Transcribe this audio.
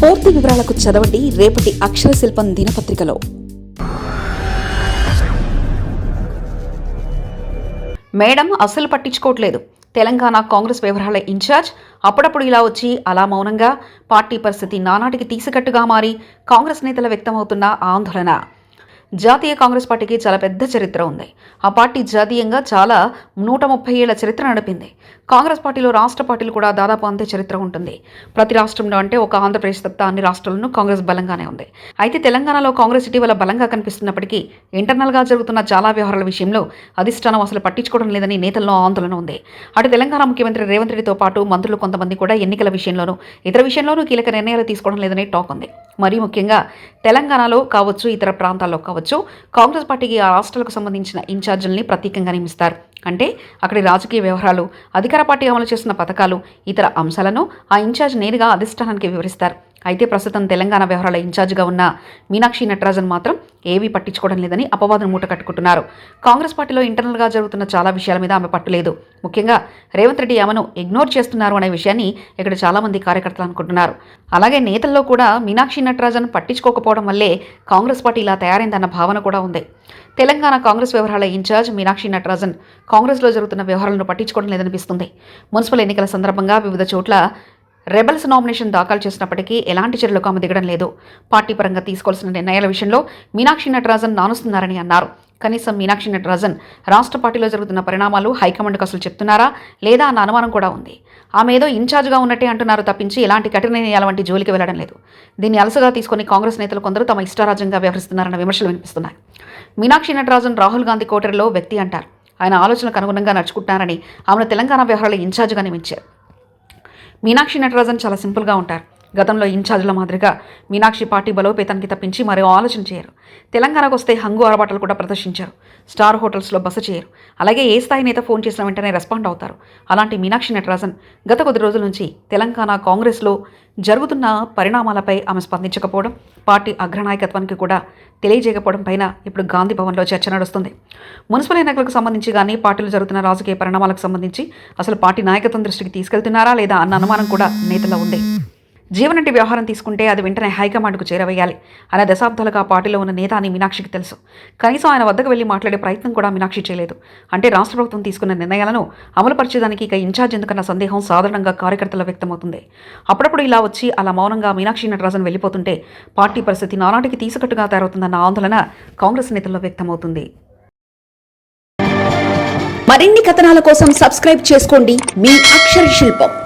పూర్తి వివరాలకు చదవండి రేపటి అక్షర శిల్పం దినపత్రికలో. మేడం అస్సలు పట్టించుకోవట్లేదు. తెలంగాణ కాంగ్రెస్ వ్యవహారాల ఇన్ఛార్జ్ అప్పుడప్పుడు ఇలా వచ్చి అలా మౌనంగా పార్టీ పరిస్థితి నానాటికి తీసికట్టుగా మారి కాంగ్రెస్ నేతల వ్యక్తమవుతున్న ఆందోళన. జాతీయ కాంగ్రెస్ పార్టీకి చాలా పెద్ద చరిత్ర ఉంది. ఆ పార్టీ జాతీయంగా చాలా నూట ముప్పై ఏళ్ళ చరిత్ర నడిపింది. కాంగ్రెస్ పార్టీలో రాష్ట్ర పార్టీలు కూడా దాదాపు అంతే చరిత్ర ఉంటుంది. ప్రతి రాష్ట్రంలో అంటే ఒక ఆంధ్రప్రదేశ్ తప్ప అన్ని రాష్ట్రాల్లోనూ కాంగ్రెస్ బలంగానే ఉంది. అయితే తెలంగాణలో కాంగ్రెస్ ఇటీవల బలంగా కనిపిస్తున్నప్పటికీ ఇంటర్నల్గా జరుగుతున్న చాలా వ్యవహారాల విషయంలో అధిష్టానం అసలు పట్టించుకోవడం లేదని నేతల్లో ఆందోళన ఉంది. అటు తెలంగాణ ముఖ్యమంత్రి రేవంత్ రెడ్డితో పాటు మంత్రులు కొంతమంది కూడా ఎన్నికల విషయంలోనూ ఇతర విషయంలోనూ కీలక నిర్ణయాలు తీసుకోవడం లేదని టాక్ ఉంది. మరీ ముఖ్యంగా తెలంగాణలో కావచ్చు ఇతర ప్రాంతాల్లో కావచ్చు కాంగ్రెస్ పార్టీకి ఆ రాష్ట్రాలకు సంబంధించిన ఇన్ఛార్జీలని ప్రత్యేకంగా నియమిస్తారు. అంటే అక్కడి రాజకీయ వ్యవహారాలు అధికార పార్టీ అమలు చేస్తున్న పథకాలు ఇతర అంశాలను ఆ ఇన్ఛార్జ్ నేరుగా అధిష్టానానికి వివరిస్తారు. అయితే ప్రస్తుతం తెలంగాణ వ్యవహారాల ఇన్ఛార్జిగా ఉన్న మీనాక్షి నటరాజన్ మాత్రం ఏవీ పట్టించుకోవడం లేదని అపవాదం మూట కట్టుకుంటున్నారు. కాంగ్రెస్ పార్టీలో ఇంటర్నల్గా జరుగుతున్న చాలా విషయాల మీద ఆమె పట్టులేదు ముఖ్యంగా రేవంత్ రెడ్డి ఆమెను ఇగ్నోర్ చేస్తున్నారు అనే విషయాన్ని ఇక్కడ చాలామంది కార్యకర్తలు అనుకుంటున్నారు. అలాగే నేతల్లో కూడా మీనాక్షి నటరాజన్ పట్టించుకోకపోవడం వల్లే కాంగ్రెస్ పార్టీ ఇలా తయారైందన్న భావన కూడా ఉంది. తెలంగాణ కాంగ్రెస్ వ్యవహారాల ఇన్ఛార్జ్ మీనాక్షి నటరాజన్ కాంగ్రెస్లో జరుగుతున్న వ్యవహారాలను పట్టించుకోవడం లేదనిపిస్తుంది. మున్సిపల్ ఎన్నికల సందర్భంగా వివిధ చోట్ల రెబల్స్ నామినేషన్ దాఖలు చేసినప్పటికీ ఎలాంటి చర్యలకు ఆమె దిగడం లేదు. పార్టీ పరంగా తీసుకోవాల్సిన నిర్ణయాల విషయంలో మీనాక్షి నటరాజన్ నానుస్తున్నారని అన్నారు. కనీసం మీనాక్షి నటరాజన్ రాష్ట్ర పార్టీలో జరుగుతున్న పరిణామాలు హైకమాండ్కు అసలు చెప్తున్నారా లేదా అన్న అనుమానం కూడా ఉంది. ఆమె ఏదో ఇన్ఛార్జ్గా ఉన్నట్టే అంటున్నారు తప్పించి ఎలాంటి కఠిన నిర్ణయాల వంటి జోలికి వెళ్ళడం లేదు. దీన్ని అలసగా తీసుకొని కాంగ్రెస్ నేతలు కొందరు తమ ఇష్టారాజ్యంగా వ్యవహరిస్తున్నారన్న విమర్శలు వినిపిస్తున్నాయి. మీనాక్షి నటరాజన్ రాహుల్ గాంధీ కోటరిలో వ్యక్తి అంటారు. ఆయన ఆలోచనకు అనుగుణంగా నడుచుకుంటున్నారని ఆమెను తెలంగాణ వ్యవహారాల ఇన్ఛార్జ్గా నియమించారు. మీనాక్షి నటరాజన్ చాలా సింపుల్గా ఉంటారు. గతంలో ఇన్ఛార్జ్ల మాదిరిగా మీనాక్షి పార్టీ బలోపేతానికి తప్పించి మరో ఆలోచన చేయరు. తెలంగాణకు వస్తే హంగు ఆరబాటలు కూడా ప్రదర్శించారు. స్టార్ హోటల్స్లో బస చేయరు. అలాగే ఏ స్థాయి నేత ఫోన్ చేసిన వెంటనే రెస్పాండ్ అవుతారు. అలాంటి మీనాక్షి నటరాజన్ గత కొద్ది రోజుల నుంచి తెలంగాణ కాంగ్రెస్లో జరుగుతున్న పరిణామాలపై ఆమె స్పందించకపోవడం పార్టీ అగ్రనాయకత్వానికి కూడా తెలియజేయకపోవడం పైన ఇప్పుడు గాంధీ భవన్లో చర్చ నడుస్తుంది. మున్సిపల్ ఎన్నికలకు సంబంధించి కానీ పార్టీలో జరుగుతున్న రాజకీయ పరిణామాలకు సంబంధించి అసలు పార్టీ నాయకత్వం దృష్టికి తీసుకెళ్తున్నారా లేదా అన్న అనుమానం కూడా నేతల్లో ఉంది. జీవనటి వ్యవహారం తీసుకుంటే అది వెంటనే హైకమాండ్కు చేరవేయాలి. అలా దశాబ్దాలుగా ఆ పార్టీలో ఉన్న నేత అని మీనాక్షికి తెలుసు. కనీసం ఆయన వద్దకు వెళ్ళి మాట్లాడే ప్రయత్నం కూడా మీనాక్షి చేయలేదు. అంటే రాష్ట్ర ప్రభుత్వం తీసుకున్న నిర్ణయాలను అమలుపరిచేదానికి ఇక ఇన్ఛార్జ్ ఎందుకన్న సందేహం సాధారణంగా కార్యకర్తల వ్యక్తమవుతుంది. అప్పుడప్పుడు ఇలా వచ్చి అలా మౌనంగా మీనాక్షి నటరాజన్ వెళ్ళిపోతుంటే పార్టీ పరిస్థితి నానాటికి తీసుకట్టుగా తయారవుతుందన్న ఆందోళన కాంగ్రెస్ నేతల్లో వ్యక్తమవుతుంది. మరిన్ని కథనాల కోసం సబ్స్క్రైబ్ చేసుకోండి. మీ అక్షర శిల్పం.